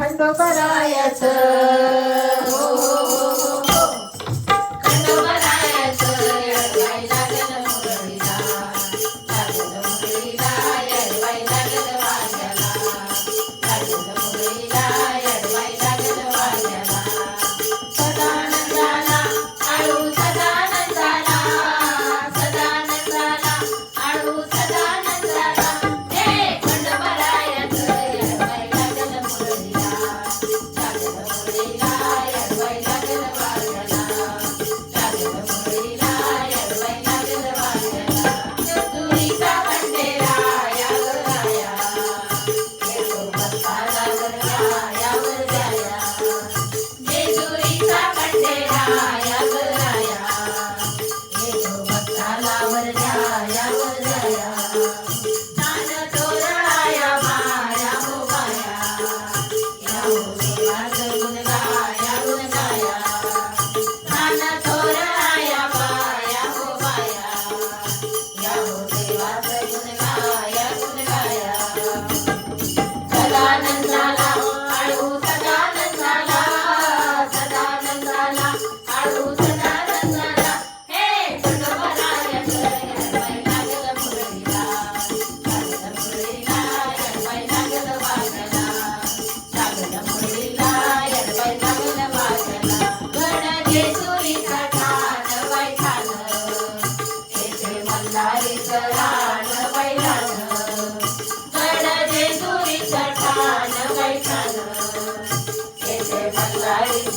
खंडोबरायाचं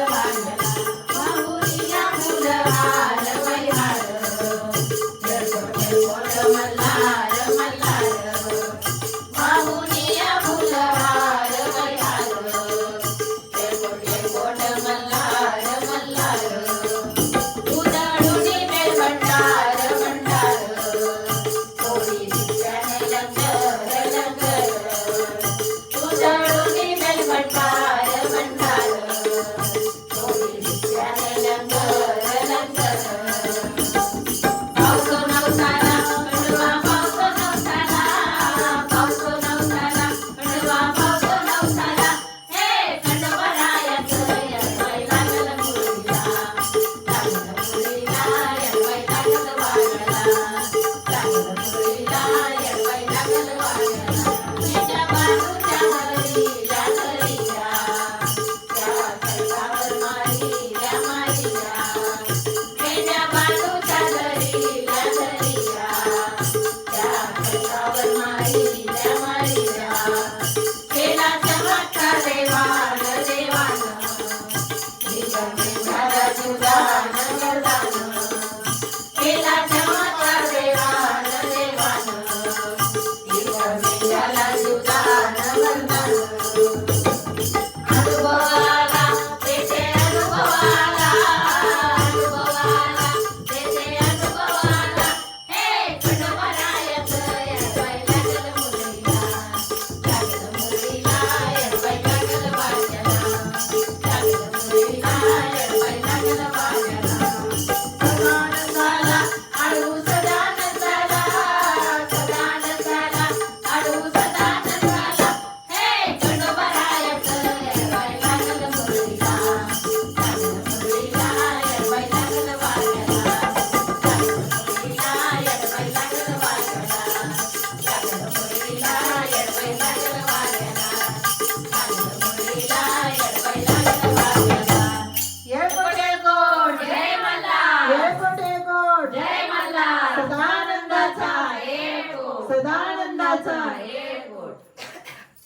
I love you.